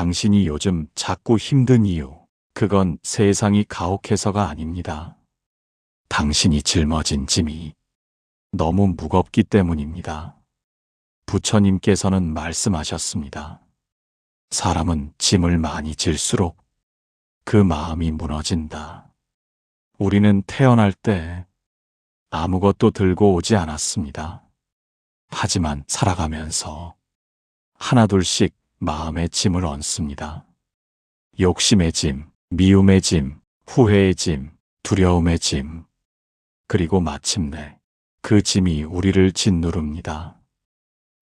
당신이 요즘 자꾸 힘든 이유, 그건 세상이 가혹해서가 아닙니다. 당신이 짊어진 짐이 너무 무겁기 때문입니다. 부처님께서는 말씀하셨습니다. 사람은 짐을 많이 질수록 그 마음이 무너진다. 우리는 태어날 때 아무것도 들고 오지 않았습니다. 하지만 살아가면서 하나둘씩 마음의 짐을 얹습니다. 욕심의 짐, 미움의 짐, 후회의 짐, 두려움의 짐, 그리고 마침내 그 짐이 우리를 짓누릅니다.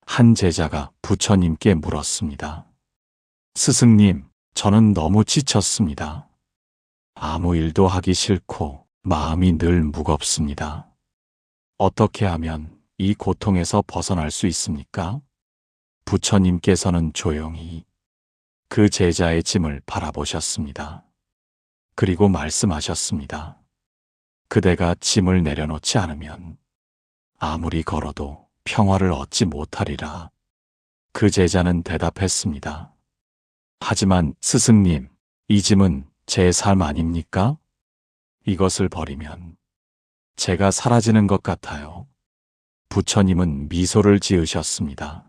한 제자가 부처님께 물었습니다. 스승님, 저는 너무 지쳤습니다. 아무 일도 하기 싫고 마음이 늘 무겁습니다. 어떻게 하면 이 고통에서 벗어날 수 있습니까? 부처님께서는 조용히 그 제자의 짐을 바라보셨습니다. 그리고 말씀하셨습니다. 그대가 짐을 내려놓지 않으면 아무리 걸어도 평화를 얻지 못하리라. 그 제자는 대답했습니다. 하지만 스승님, 이 짐은 제 삶 아닙니까? 이것을 버리면 제가 사라지는 것 같아요. 부처님은 미소를 지으셨습니다.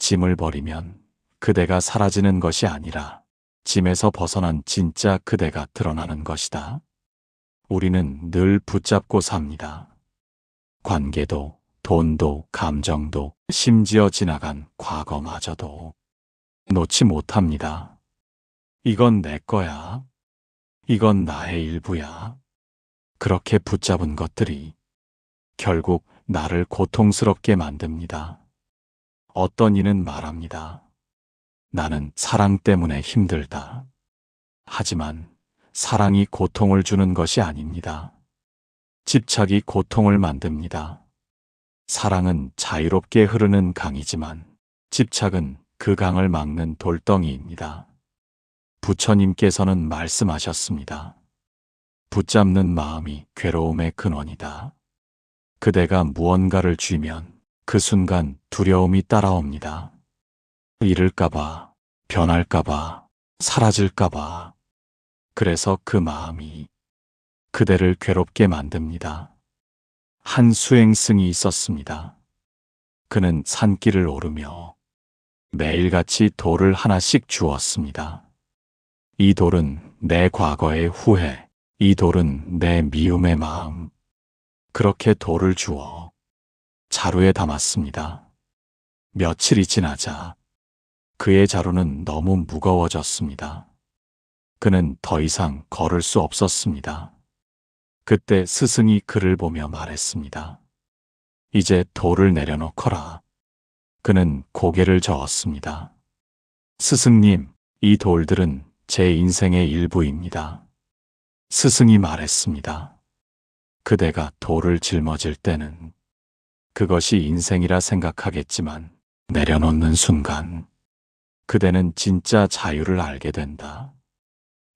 짐을 버리면 그대가 사라지는 것이 아니라 짐에서 벗어난 진짜 그대가 드러나는 것이다. 우리는 늘 붙잡고 삽니다. 관계도, 돈도, 감정도, 심지어 지나간 과거마저도 놓지 못합니다. 이건 내 거야. 이건 나의 일부야. 그렇게 붙잡은 것들이 결국 나를 고통스럽게 만듭니다. 어떤 이는 말합니다. 나는 사랑 때문에 힘들다. 하지만 사랑이 고통을 주는 것이 아닙니다. 집착이 고통을 만듭니다. 사랑은 자유롭게 흐르는 강이지만 집착은 그 강을 막는 돌덩이입니다. 부처님께서는 말씀하셨습니다. 붙잡는 마음이 괴로움의 근원이다. 그대가 무언가를 쥐면 그 순간 두려움이 따라옵니다. 잃을까봐, 변할까봐, 사라질까봐. 그래서 그 마음이 그대를 괴롭게 만듭니다. 한 수행승이 있었습니다. 그는 산길을 오르며 매일같이 돌을 하나씩 주었습니다. 이 돌은 내 과거의 후회, 이 돌은 내 미움의 마음. 그렇게 돌을 주어 자루에 담았습니다. 며칠이 지나자 그의 자루는 너무 무거워졌습니다. 그는 더 이상 걸을 수 없었습니다. 그때 스승이 그를 보며 말했습니다. 이제 돌을 내려놓거라. 그는 고개를 저었습니다. 스승님, 이 돌들은 제 인생의 일부입니다. 스승이 말했습니다. 그대가 돌을 짊어질 때는 그것이 인생이라 생각하겠지만 내려놓는 순간 그대는 진짜 자유를 알게 된다.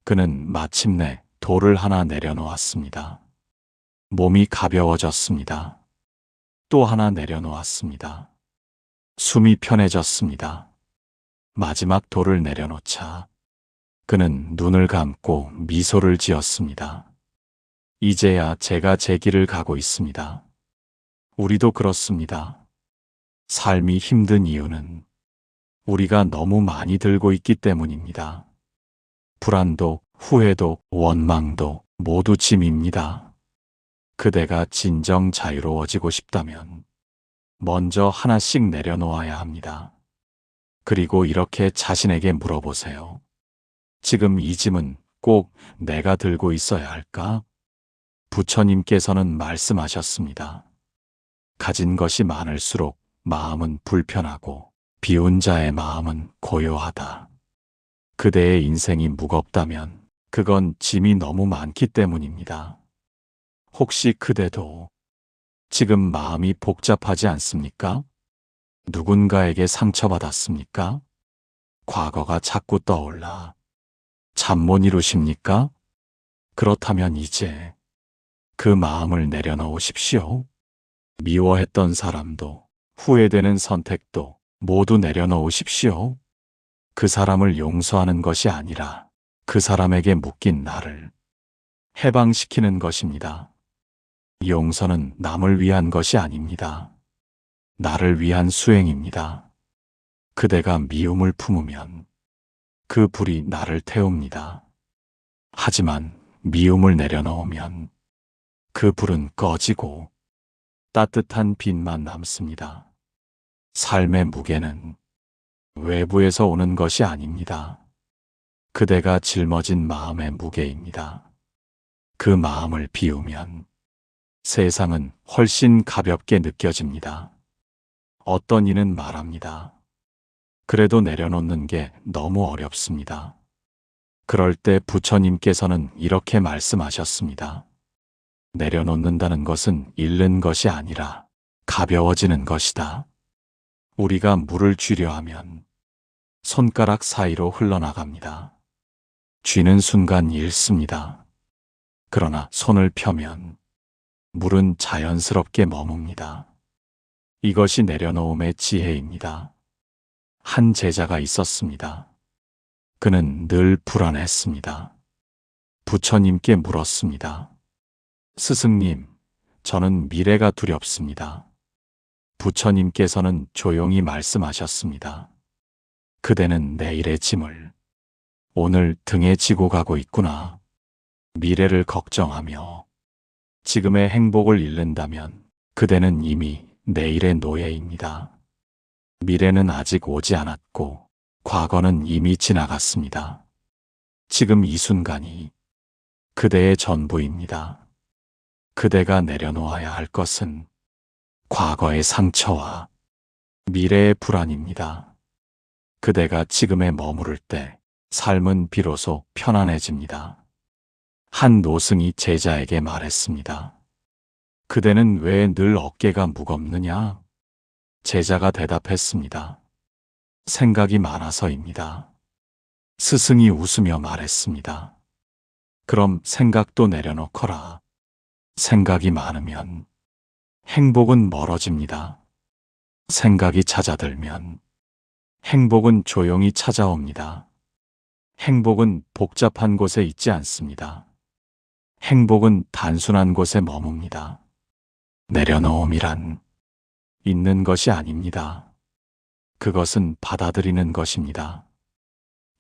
그는 마침내 돌을 하나 내려놓았습니다. 몸이 가벼워졌습니다. 또 하나 내려놓았습니다. 숨이 편해졌습니다. 마지막 돌을 내려놓자 그는 눈을 감고 미소를 지었습니다. 이제야 제가 제 길을 가고 있습니다. 우리도 그렇습니다. 삶이 힘든 이유는 우리가 너무 많이 들고 있기 때문입니다. 불안도, 후회도, 원망도 모두 짐입니다. 그대가 진정 자유로워지고 싶다면 먼저 하나씩 내려놓아야 합니다. 그리고 이렇게 자신에게 물어보세요. 지금 이 짐은 꼭 내가 들고 있어야 할까? 부처님께서는 말씀하셨습니다. 가진 것이 많을수록 마음은 불편하고 비운 자의 마음은 고요하다. 그대의 인생이 무겁다면 그건 짐이 너무 많기 때문입니다. 혹시 그대도 지금 마음이 복잡하지 않습니까? 누군가에게 상처받았습니까? 과거가 자꾸 떠올라 잠 못 이루십니까? 그렇다면 이제 그 마음을 내려놓으십시오. 미워했던 사람도 후회되는 선택도 모두 내려놓으십시오. 그 사람을 용서하는 것이 아니라 그 사람에게 묶인 나를 해방시키는 것입니다. 용서는 남을 위한 것이 아닙니다. 나를 위한 수행입니다. 그대가 미움을 품으면 그 불이 나를 태웁니다. 하지만 미움을 내려놓으면 그 불은 꺼지고 따뜻한 빛만 남습니다. 삶의 무게는 외부에서 오는 것이 아닙니다. 그대가 짊어진 마음의 무게입니다. 그 마음을 비우면 세상은 훨씬 가볍게 느껴집니다. 어떤 이는 말합니다. 그래도 내려놓는 게 너무 어렵습니다. 그럴 때 부처님께서는 이렇게 말씀하셨습니다. 내려놓는다는 것은 잃는 것이 아니라 가벼워지는 것이다. 우리가 물을 쥐려 하면 손가락 사이로 흘러나갑니다. 쥐는 순간 잃습니다. 그러나 손을 펴면 물은 자연스럽게 머뭅니다. 이것이 내려놓음의 지혜입니다. 한 제자가 있었습니다. 그는 늘 불안했습니다. 부처님께 물었습니다. 스승님, 저는 미래가 두렵습니다. 부처님께서는 조용히 말씀하셨습니다. 그대는 내일의 짐을 오늘 등에 지고 가고 있구나. 미래를 걱정하며 지금의 행복을 잃는다면 그대는 이미 내일의 노예입니다. 미래는 아직 오지 않았고 과거는 이미 지나갔습니다. 지금 이 순간이 그대의 전부입니다. 그대가 내려놓아야 할 것은 과거의 상처와 미래의 불안입니다. 그대가 지금에 머무를 때 삶은 비로소 편안해집니다. 한 노승이 제자에게 말했습니다. 그대는 왜 늘 어깨가 무겁느냐? 제자가 대답했습니다. 생각이 많아서입니다. 스승이 웃으며 말했습니다. 그럼 생각도 내려놓거라. 생각이 많으면 행복은 멀어집니다. 생각이 찾아들면 행복은 조용히 찾아옵니다. 행복은 복잡한 곳에 있지 않습니다. 행복은 단순한 곳에 머뭅니다. 내려놓음이란 있는 것이 아닙니다. 그것은 받아들이는 것입니다.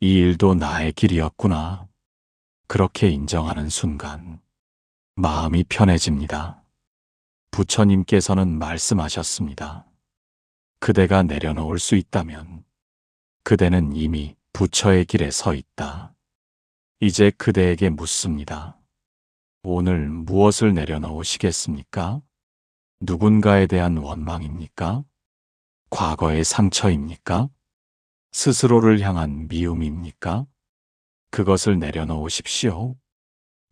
이 일도 나의 길이었구나. 그렇게 인정하는 순간 마음이 편해집니다. 부처님께서는 말씀하셨습니다. 그대가 내려놓을 수 있다면 그대는 이미 부처의 길에 서 있다. 이제 그대에게 묻습니다. 오늘 무엇을 내려놓으시겠습니까? 누군가에 대한 원망입니까? 과거의 상처입니까? 스스로를 향한 미움입니까? 그것을 내려놓으십시오.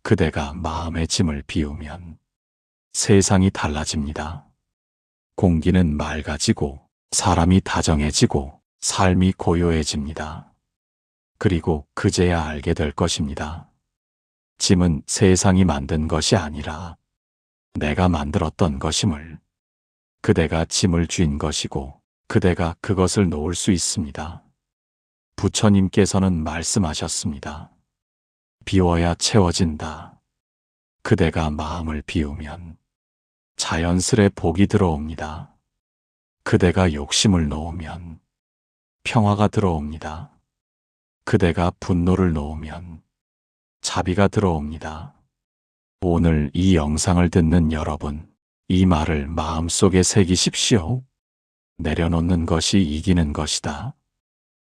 그대가 마음의 짐을 비우면 세상이 달라집니다. 공기는 맑아지고 사람이 다정해지고 삶이 고요해집니다. 그리고 그제야 알게 될 것입니다. 짐은 세상이 만든 것이 아니라 내가 만들었던 것임을 그대가 짐을 쥔 것이고 그대가 그것을 놓을 수 있습니다. 부처님께서는 말씀하셨습니다. 비워야 채워진다. 그대가 마음을 비우면 자연스레 복이 들어옵니다. 그대가 욕심을 놓으면 평화가 들어옵니다. 그대가 분노를 놓으면 자비가 들어옵니다. 오늘 이 영상을 듣는 여러분, 이 말을 마음속에 새기십시오. 내려놓는 것이 이기는 것이다.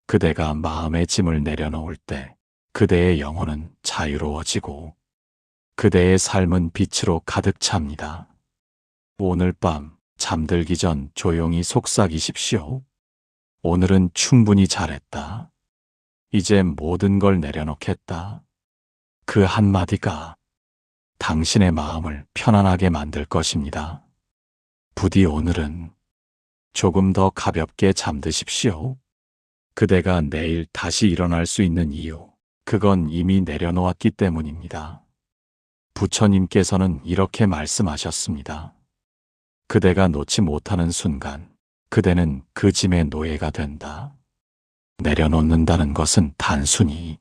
그대가 마음의 짐을 내려놓을 때 그대의 영혼은 자유로워지고 그대의 삶은 빛으로 가득 찹니다. 오늘 밤 잠들기 전 조용히 속삭이십시오. 오늘은 충분히 잘했다. 이제 모든 걸 내려놓겠다. 그 한마디가 당신의 마음을 편안하게 만들 것입니다. 부디 오늘은 조금 더 가볍게 잠드십시오. 그대가 내일 다시 일어날 수 있는 이유, 그건 이미 내려놓았기 때문입니다. 부처님께서는 이렇게 말씀하셨습니다. 그대가 놓지 못하는 순간, 그대는 그 짐의 노예가 된다. 내려놓는다는 것은 단순히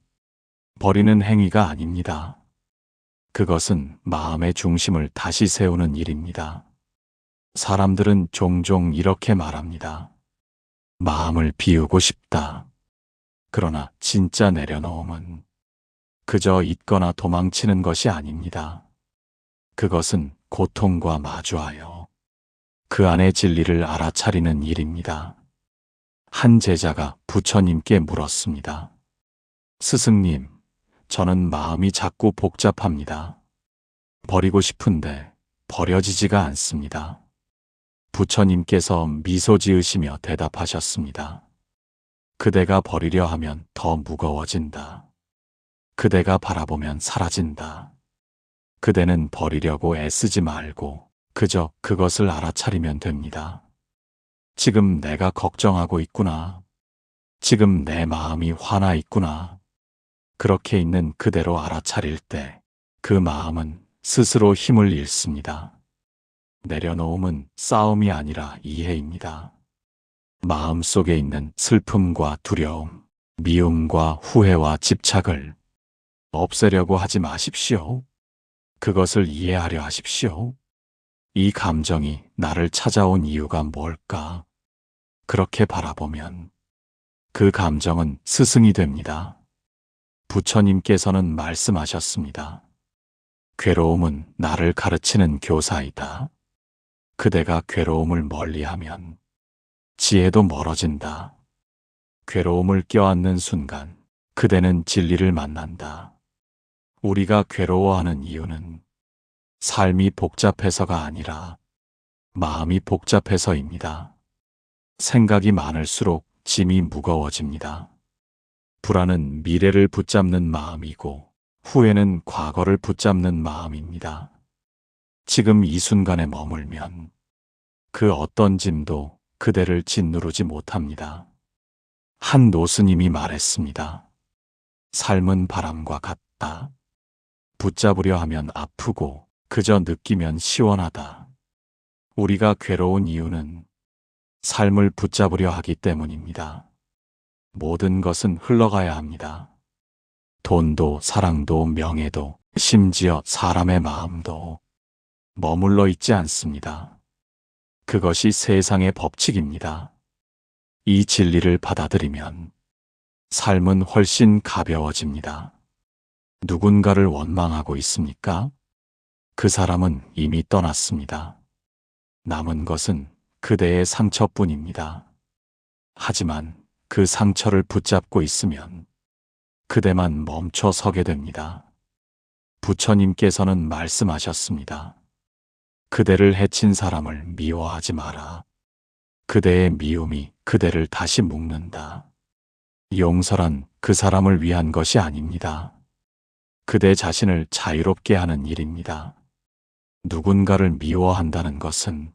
버리는 행위가 아닙니다. 그것은 마음의 중심을 다시 세우는 일입니다. 사람들은 종종 이렇게 말합니다. 마음을 비우고 싶다. 그러나 진짜 내려놓음은 그저 잊거나 도망치는 것이 아닙니다. 그것은 고통과 마주하여 그 안의 진리를 알아차리는 일입니다. 한 제자가 부처님께 물었습니다. 스승님, 저는 마음이 자꾸 복잡합니다. 버리고 싶은데 버려지지가 않습니다. 부처님께서 미소 지으시며 대답하셨습니다. 그대가 버리려 하면 더 무거워진다. 그대가 바라보면 사라진다. 그대는 버리려고 애쓰지 말고 그저 그것을 알아차리면 됩니다. 지금 내가 걱정하고 있구나. 지금 내 마음이 화나 있구나. 그렇게 있는 그대로 알아차릴 때 그 마음은 스스로 힘을 잃습니다. 내려놓음은 싸움이 아니라 이해입니다. 마음 속에 있는 슬픔과 두려움, 미움과 후회와 집착을 없애려고 하지 마십시오. 그것을 이해하려 하십시오. 이 감정이 나를 찾아온 이유가 뭘까? 그렇게 바라보면 그 감정은 스승이 됩니다. 부처님께서는 말씀하셨습니다. 괴로움은 나를 가르치는 교사이다. 그대가 괴로움을 멀리하면 지혜도 멀어진다. 괴로움을 껴안는 순간 그대는 진리를 만난다. 우리가 괴로워하는 이유는 삶이 복잡해서가 아니라 마음이 복잡해서입니다. 생각이 많을수록 짐이 무거워집니다. 불안은 미래를 붙잡는 마음이고 후회는 과거를 붙잡는 마음입니다. 지금 이 순간에 머물면 그 어떤 짐도 그대를 짓누르지 못합니다. 한 노스님이 말했습니다. 삶은 바람과 같다. 붙잡으려 하면 아프고 그저 느끼면 시원하다. 우리가 괴로운 이유는 삶을 붙잡으려 하기 때문입니다. 모든 것은 흘러가야 합니다. 돈도 사랑도 명예도 심지어 사람의 마음도 머물러 있지 않습니다. 그것이 세상의 법칙입니다. 이 진리를 받아들이면 삶은 훨씬 가벼워집니다. 누군가를 원망하고 있습니까? 그 사람은 이미 떠났습니다. 남은 것은 그대의 상처뿐입니다. 하지만 그 상처를 붙잡고 있으면 그대만 멈춰 서게 됩니다. 부처님께서는 말씀하셨습니다. 그대를 해친 사람을 미워하지 마라. 그대의 미움이 그대를 다시 묶는다. 용서란 그 사람을 위한 것이 아닙니다. 그대 자신을 자유롭게 하는 일입니다. 누군가를 미워한다는 것은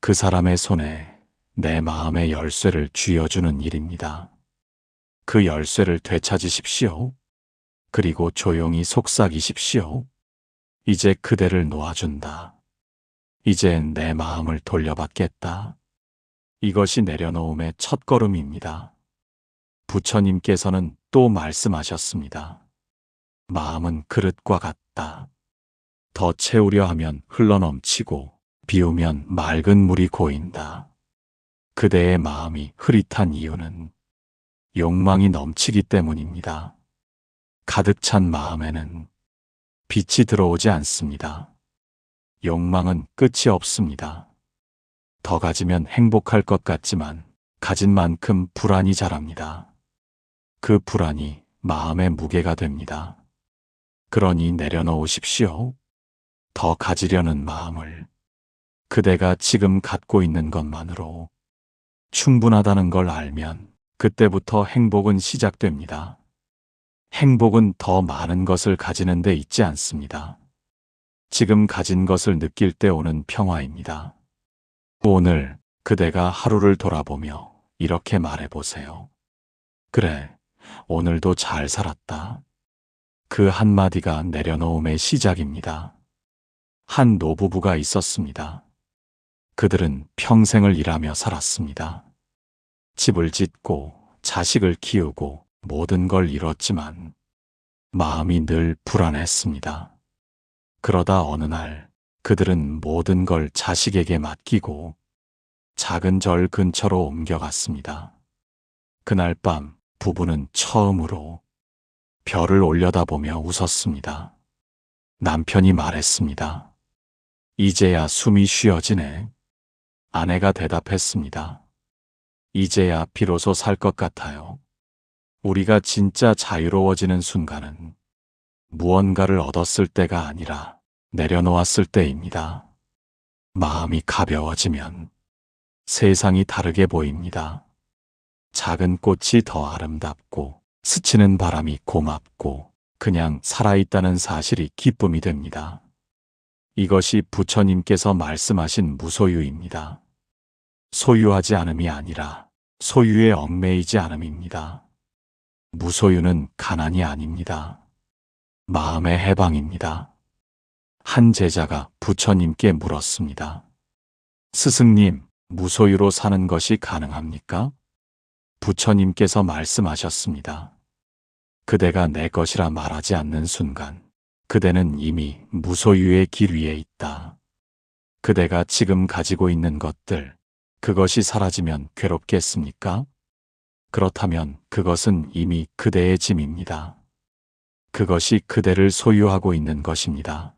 그 사람의 손에 내 마음의 열쇠를 쥐어주는 일입니다. 그 열쇠를 되찾으십시오. 그리고 조용히 속삭이십시오. 이제 그대를 놓아준다. 이제 내 마음을 돌려받겠다. 이것이 내려놓음의 첫 걸음입니다. 부처님께서는 또 말씀하셨습니다. 마음은 그릇과 같다. 더 채우려 하면 흘러넘치고 비우면 맑은 물이 고인다. 그대의 마음이 흐릿한 이유는 욕망이 넘치기 때문입니다. 가득 찬 마음에는 빛이 들어오지 않습니다. 욕망은 끝이 없습니다. 더 가지면 행복할 것 같지만 가진 만큼 불안이 자랍니다. 그 불안이 마음의 무게가 됩니다. 그러니 내려놓으십시오. 더 가지려는 마음을 그대가 지금 갖고 있는 것만으로 충분하다는 걸 알면 그때부터 행복은 시작됩니다. 행복은 더 많은 것을 가지는 데 있지 않습니다. 지금 가진 것을 느낄 때 오는 평화입니다. 오늘 그대가 하루를 돌아보며 이렇게 말해 보세요. 그래, 오늘도 잘 살았다. 그 한마디가 내려놓음의 시작입니다. 한 노부부가 있었습니다. 그들은 평생을 일하며 살았습니다. 집을 짓고 자식을 키우고 모든 걸 잃었지만 마음이 늘 불안했습니다. 그러다 어느 날 그들은 모든 걸 자식에게 맡기고 작은 절 근처로 옮겨갔습니다. 그날 밤 부부는 처음으로 별을 올려다보며 웃었습니다. 남편이 말했습니다. 이제야 숨이 쉬어지네. 아내가 대답했습니다. 이제야 비로소 살 것 같아요. 우리가 진짜 자유로워지는 순간은 무언가를 얻었을 때가 아니라 내려놓았을 때입니다. 마음이 가벼워지면 세상이 다르게 보입니다. 작은 꽃이 더 아름답고 스치는 바람이 고맙고 그냥 살아있다는 사실이 기쁨이 됩니다. 이것이 부처님께서 말씀하신 무소유입니다. 소유하지 않음이 아니라 소유에 얽매이지 않음입니다. 무소유는 가난이 아닙니다. 마음의 해방입니다. 한 제자가 부처님께 물었습니다. 스승님, 무소유로 사는 것이 가능합니까? 부처님께서 말씀하셨습니다. 그대가 내 것이라 말하지 않는 순간, 그대는 이미 무소유의 길 위에 있다. 그대가 지금 가지고 있는 것들, 그것이 사라지면 괴롭겠습니까? 그렇다면 그것은 이미 그대의 짐입니다. 그것이 그대를 소유하고 있는 것입니다.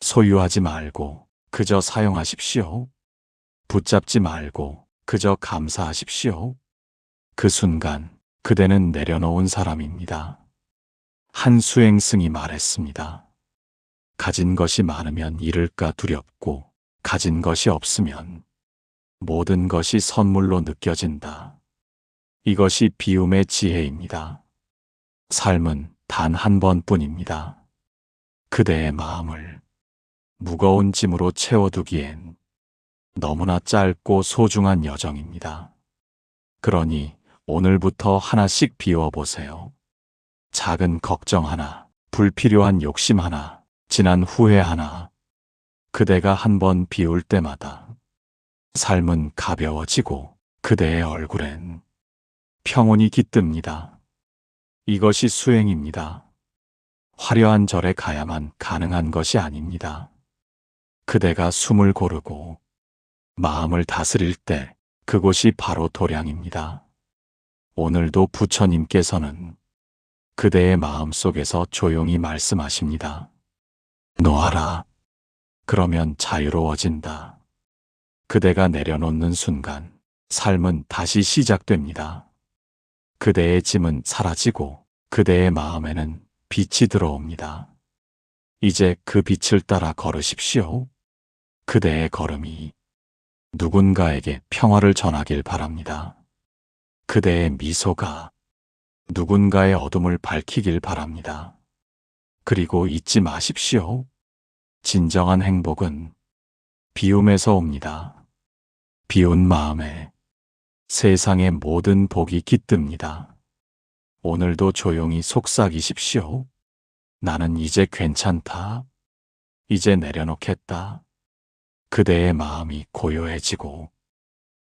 소유하지 말고 그저 사용하십시오. 붙잡지 말고 그저 감사하십시오. 그 순간 그대는 내려놓은 사람입니다. 한 수행승이 말했습니다. 가진 것이 많으면 잃을까 두렵고 가진 것이 없으면 모든 것이 선물로 느껴진다. 이것이 비움의 지혜입니다. 삶은 단 한 번뿐입니다. 그대의 마음을 무거운 짐으로 채워두기엔 너무나 짧고 소중한 여정입니다. 그러니 오늘부터 하나씩 비워보세요. 작은 걱정 하나, 불필요한 욕심 하나, 지난 후회 하나. 그대가 한 번 비울 때마다 삶은 가벼워지고 그대의 얼굴엔 평온이 깃듭니다. 이것이 수행입니다. 화려한 절에 가야만 가능한 것이 아닙니다. 그대가 숨을 고르고 마음을 다스릴 때 그곳이 바로 도량입니다. 오늘도 부처님께서는 그대의 마음 속에서 조용히 말씀하십니다. 놓아라. 그러면 자유로워진다. 그대가 내려놓는 순간 삶은 다시 시작됩니다. 그대의 짐은 사라지고 그대의 마음에는 빛이 들어옵니다. 이제 그 빛을 따라 걸으십시오. 그대의 걸음이 누군가에게 평화를 전하길 바랍니다. 그대의 미소가 누군가의 어둠을 밝히길 바랍니다. 그리고 잊지 마십시오. 진정한 행복은 비움에서 옵니다. 비운 마음에 세상의 모든 복이 깃듭니다. 오늘도 조용히 속삭이십시오. 나는 이제 괜찮다. 이제 내려놓겠다. 그대의 마음이 고요해지고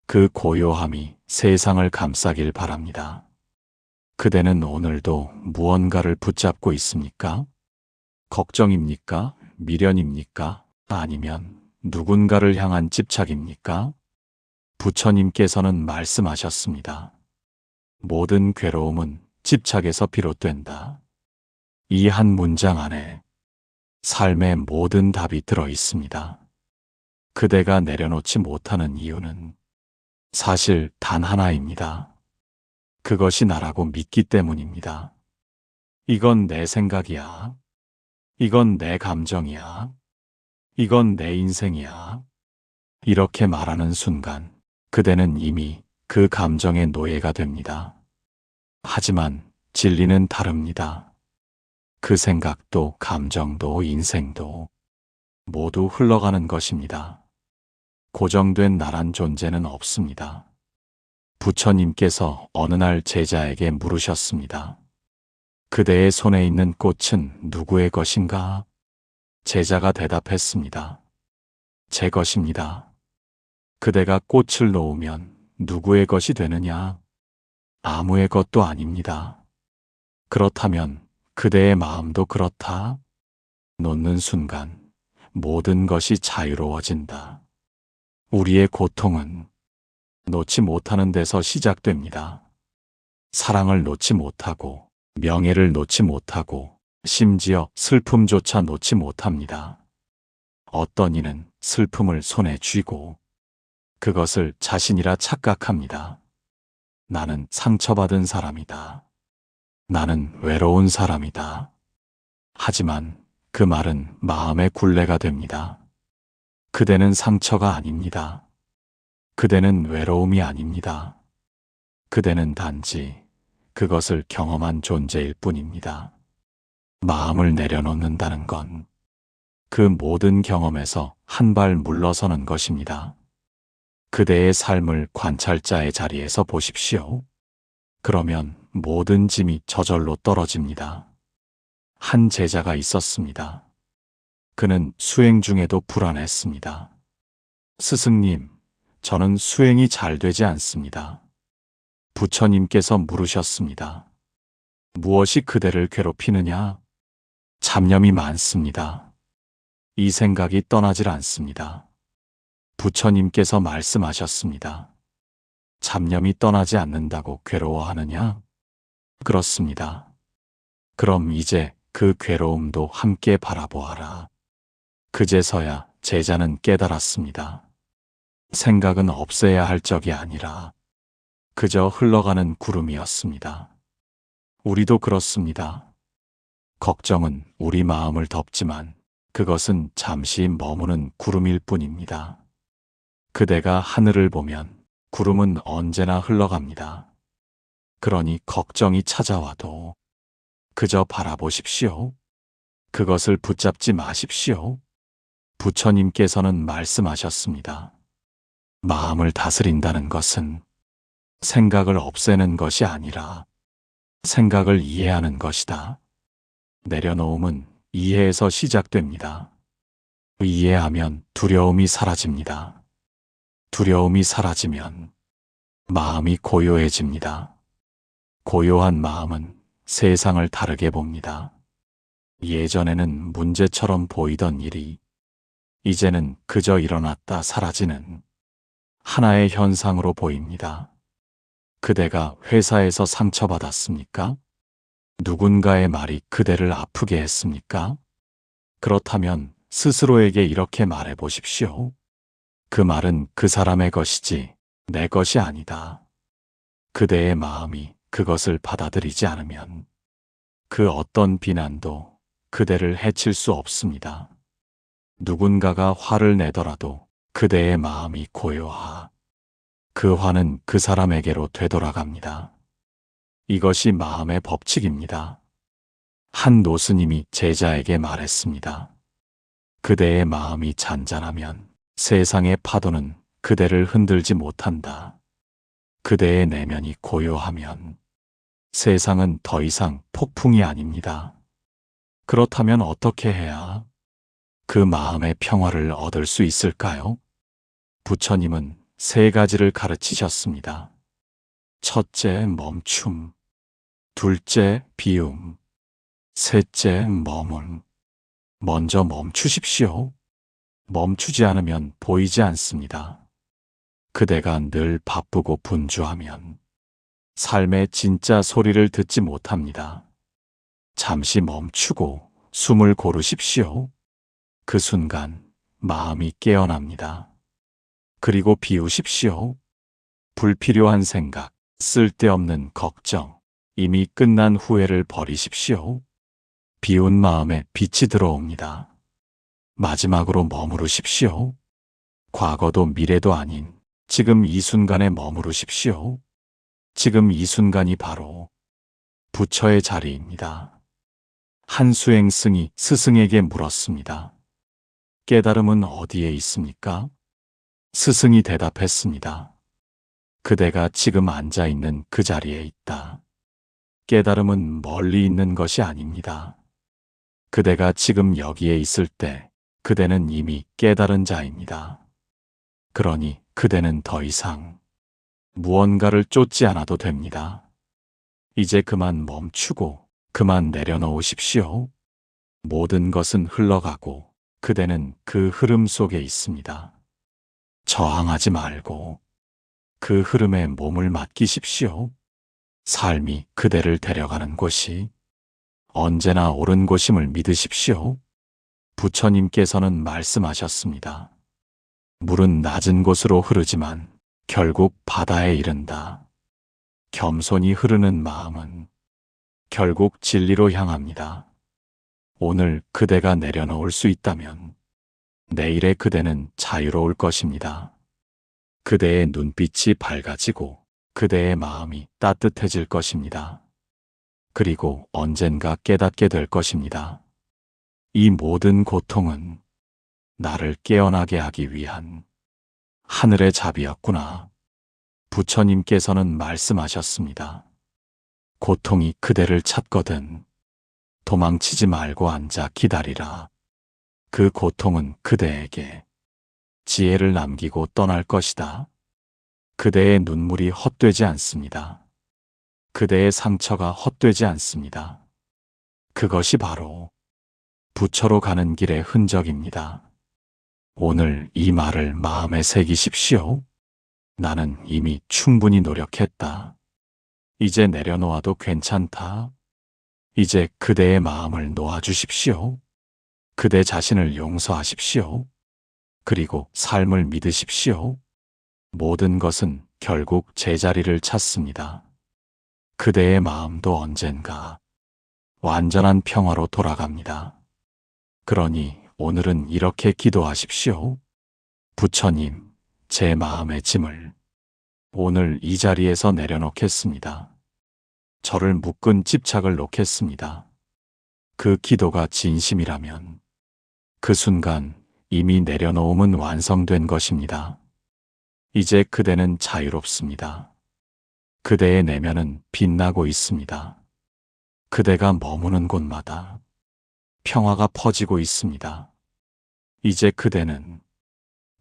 그 고요함이 세상을 감싸길 바랍니다. 그대는 오늘도 무언가를 붙잡고 있습니까? 걱정입니까? 미련입니까? 아니면 누군가를 향한 집착입니까? 부처님께서는 말씀하셨습니다. 모든 괴로움은 집착에서 비롯된다. 이 한 문장 안에 삶의 모든 답이 들어 있습니다. 그대가 내려놓지 못하는 이유는 사실 단 하나입니다. 그것이 나라고 믿기 때문입니다. 이건 내 생각이야. 이건 내 감정이야. 이건 내 인생이야. 이렇게 말하는 순간 그대는 이미 그 감정의 노예가 됩니다. 하지만 진리는 다릅니다. 그 생각도 감정도 인생도 모두 흘러가는 것입니다. 고정된 나란 존재는 없습니다. 부처님께서 어느 날 제자에게 물으셨습니다. 그대의 손에 있는 꽃은 누구의 것인가? 제자가 대답했습니다. 제 것입니다. 그대가 꽃을 놓으면 누구의 것이 되느냐? 아무의 것도 아닙니다. 그렇다면 그대의 마음도 그렇다. 놓는 순간 모든 것이 자유로워진다. 우리의 고통은 놓지 못하는 데서 시작됩니다. 사랑을 놓지 못하고, 명예를 놓지 못하고, 심지어 슬픔조차 놓지 못합니다. 어떤 이는 슬픔을 손에 쥐고, 그것을 자신이라 착각합니다. 나는 상처받은 사람이다. 나는 외로운 사람이다. 하지만 그 말은 마음의 굴레가 됩니다. 그대는 상처가 아닙니다. 그대는 외로움이 아닙니다. 그대는 단지 그것을 경험한 존재일 뿐입니다. 마음을 내려놓는다는 건 그 모든 경험에서 한 발 물러서는 것입니다. 그대의 삶을 관찰자의 자리에서 보십시오. 그러면 모든 짐이 저절로 떨어집니다. 한 제자가 있었습니다. 그는 수행 중에도 불안했습니다. 스승님, 저는 수행이 잘 되지 않습니다. 부처님께서 물으셨습니다. 무엇이 그대를 괴롭히느냐? 잡념이 많습니다. 이 생각이 떠나질 않습니다. 부처님께서 말씀하셨습니다. 잡념이 떠나지 않는다고 괴로워하느냐? 그렇습니다. 그럼 이제 그 괴로움도 함께 바라보아라. 그제서야 제자는 깨달았습니다. 생각은 없애야 할 적이 아니라 그저 흘러가는 구름이었습니다. 우리도 그렇습니다. 걱정은 우리 마음을 덮지만 그것은 잠시 머무는 구름일 뿐입니다. 그대가 하늘을 보면 구름은 언제나 흘러갑니다. 그러니 걱정이 찾아와도 그저 바라보십시오. 그것을 붙잡지 마십시오. 부처님께서는 말씀하셨습니다. 마음을 다스린다는 것은 생각을 없애는 것이 아니라 생각을 이해하는 것이다. 내려놓음은 이해에서 시작됩니다. 이해하면 두려움이 사라집니다. 두려움이 사라지면 마음이 고요해집니다. 고요한 마음은 세상을 다르게 봅니다. 예전에는 문제처럼 보이던 일이 이제는 그저 일어났다 사라지는 하나의 현상으로 보입니다. 그대가 회사에서 상처받았습니까? 누군가의 말이 그대를 아프게 했습니까? 그렇다면 스스로에게 이렇게 말해 보십시오. 그 말은 그 사람의 것이지 내 것이 아니다. 그대의 마음이 그것을 받아들이지 않으면 그 어떤 비난도 그대를 해칠 수 없습니다. 누군가가 화를 내더라도 그대의 마음이 고요하. 그 화는 그 사람에게로 되돌아갑니다. 이것이 마음의 법칙입니다. 한 노스님이 제자에게 말했습니다. 그대의 마음이 잔잔하면 세상의 파도는 그대를 흔들지 못한다. 그대의 내면이 고요하면 세상은 더 이상 폭풍이 아닙니다. 그렇다면 어떻게 해야 그 마음의 평화를 얻을 수 있을까요? 부처님은 세 가지를 가르치셨습니다. 첫째, 멈춤. 둘째, 비움. 셋째, 머문. 먼저 멈추십시오. 멈추지 않으면 보이지 않습니다. 그대가 늘 바쁘고 분주하면 삶의 진짜 소리를 듣지 못합니다. 잠시 멈추고 숨을 고르십시오. 그 순간 마음이 깨어납니다. 그리고 비우십시오. 불필요한 생각, 쓸데없는 걱정, 이미 끝난 후회를 버리십시오. 비운 마음에 빛이 들어옵니다. 마지막으로 머무르십시오. 과거도 미래도 아닌 지금 이 순간에 머무르십시오. 지금 이 순간이 바로 부처의 자리입니다. 한 수행승이 스승에게 물었습니다. 깨달음은 어디에 있습니까? 스승이 대답했습니다. 그대가 지금 앉아 있는 그 자리에 있다. 깨달음은 멀리 있는 것이 아닙니다. 그대가 지금 여기에 있을 때 그대는 이미 깨달은 자입니다. 그러니 그대는 더 이상 무언가를 쫓지 않아도 됩니다. 이제 그만 멈추고 그만 내려놓으십시오. 모든 것은 흘러가고 그대는 그 흐름 속에 있습니다. 저항하지 말고 그 흐름에 몸을 맡기십시오. 삶이 그대를 데려가는 곳이 언제나 옳은 곳임을 믿으십시오. 부처님께서는 말씀하셨습니다. 물은 낮은 곳으로 흐르지만 결국 바다에 이른다. 겸손히 흐르는 마음은 결국 진리로 향합니다. 오늘 그대가 내려놓을 수 있다면 내일의 그대는 자유로울 것입니다. 그대의 눈빛이 밝아지고 그대의 마음이 따뜻해질 것입니다. 그리고 언젠가 깨닫게 될 것입니다. 이 모든 고통은 나를 깨어나게 하기 위한 하늘의 자비였구나. 부처님께서는 말씀하셨습니다. 고통이 그대를 찾거든 도망치지 말고 앉아 기다리라. 그 고통은 그대에게 지혜를 남기고 떠날 것이다. 그대의 눈물이 헛되지 않습니다. 그대의 상처가 헛되지 않습니다. 그것이 바로 부처로 가는 길의 흔적입니다. 오늘 이 말을 마음에 새기십시오. 나는 이미 충분히 노력했다. 이제 내려놓아도 괜찮다. 이제 그대의 마음을 놓아주십시오. 그대 자신을 용서하십시오. 그리고 삶을 믿으십시오. 모든 것은 결국 제자리를 찾습니다. 그대의 마음도 언젠가 완전한 평화로 돌아갑니다. 그러니 오늘은 이렇게 기도하십시오. 부처님, 제 마음의 짐을 오늘 이 자리에서 내려놓겠습니다. 저를 묶은 집착을 놓겠습니다. 그 기도가 진심이라면 그 순간 이미 내려놓음은 완성된 것입니다. 이제 그대는 자유롭습니다. 그대의 내면은 빛나고 있습니다. 그대가 머무는 곳마다 평화가 퍼지고 있습니다. 이제 그대는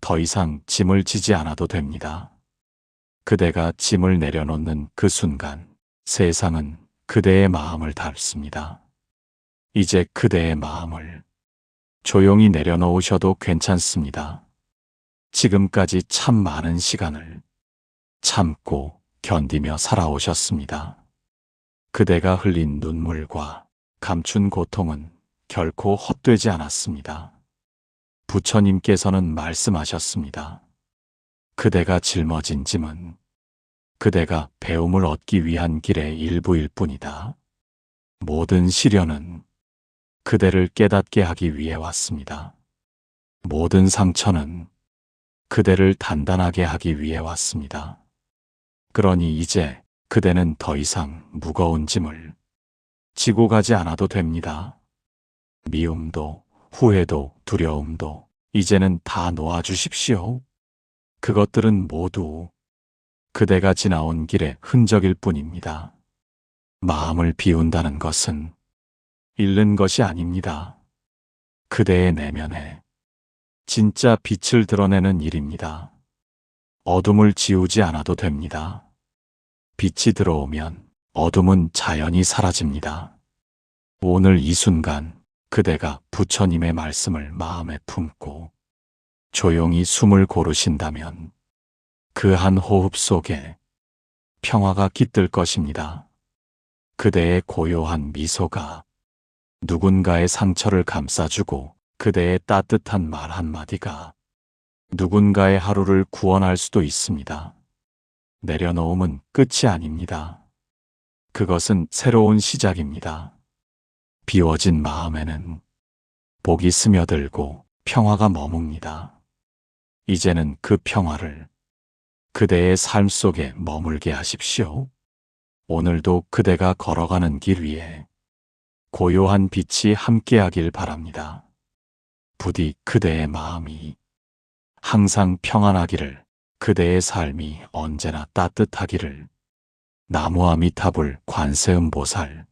더 이상 짐을 지지 않아도 됩니다. 그대가 짐을 내려놓는 그 순간 세상은 그대의 마음을 닮습니다. 이제 그대의 마음을 조용히 내려놓으셔도 괜찮습니다. 지금까지 참 많은 시간을 참고 견디며 살아오셨습니다. 그대가 흘린 눈물과 감춘 고통은 결코 헛되지 않았습니다. 부처님께서는 말씀하셨습니다. 그대가 짊어진 짐은 그대가 배움을 얻기 위한 길의 일부일 뿐이다. 모든 시련은 그대를 깨닫게 하기 위해 왔습니다. 모든 상처는 그대를 단단하게 하기 위해 왔습니다. 그러니 이제 그대는 더 이상 무거운 짐을 지고 가지 않아도 됩니다. 미움도 후회도 두려움도 이제는 다 놓아주십시오. 그것들은 모두 그대가 지나온 길의 흔적일 뿐입니다. 마음을 비운다는 것은 잃는 것이 아닙니다. 그대의 내면에 진짜 빛을 드러내는 일입니다. 어둠을 지우지 않아도 됩니다. 빛이 들어오면 어둠은 자연히 사라집니다. 오늘 이 순간 그대가 부처님의 말씀을 마음에 품고 조용히 숨을 고르신다면 그 한 호흡 속에 평화가 깃들 것입니다. 그대의 고요한 미소가 누군가의 상처를 감싸주고 그대의 따뜻한 말 한마디가 누군가의 하루를 구원할 수도 있습니다. 내려놓음은 끝이 아닙니다. 그것은 새로운 시작입니다. 비워진 마음에는 복이 스며들고 평화가 머뭅니다. 이제는 그 평화를 그대의 삶 속에 머물게 하십시오. 오늘도 그대가 걸어가는 길 위에 고요한 빛이 함께하길 바랍니다. 부디 그대의 마음이 항상 평안하기를, 그대의 삶이 언제나 따뜻하기를, 나무아미타불 관세음보살